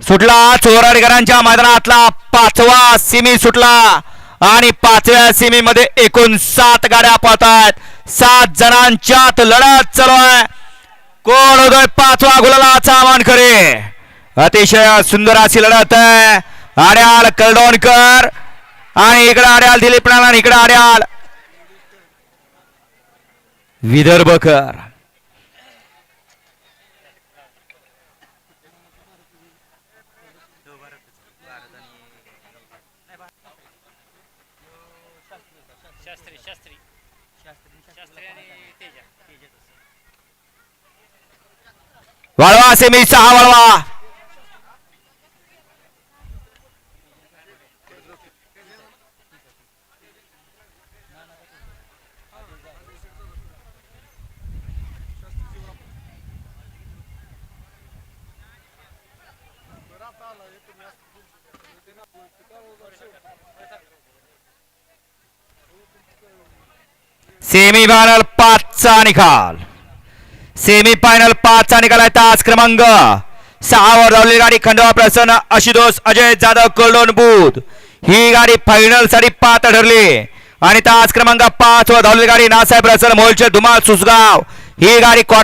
सुटला चोराडकरांच्या मैदानातला पाचवा सिमी सुटला. आणि पाचव्या सिमी मध्ये एकूण सात गाड्या पळतायत. सात जणांच्यात लढत चालू आहे. कोण होतोय पाचवा गुलालाचा करे अतिशय सुंदर अशी लढत आहे. आड्याल कलडोणकर आणि इकडे आड्याल दिलीप नारायण इकडे आड्याल. विदर्भकर. शास्त्री शास्त्री शास्त्री आणि तेजा वळवा सेमी सहा वळवा सेमी फायनल पाचचा निकाल. सेमी फायनल पाचचा निकाल आहे तास क्रमांक. सहावर धावलेली गाडी खंडवा प्रसन्न आशुतोष अजय जाधव कोल्डोन बुध. ही गाडी फायनलसाठी पात्र ठरली. आणि तास क्रमांक पाच वर धावलेली गाडी नासाहेब प्रसन्न मोलचे धुमाल सुसगाव. ही गाडी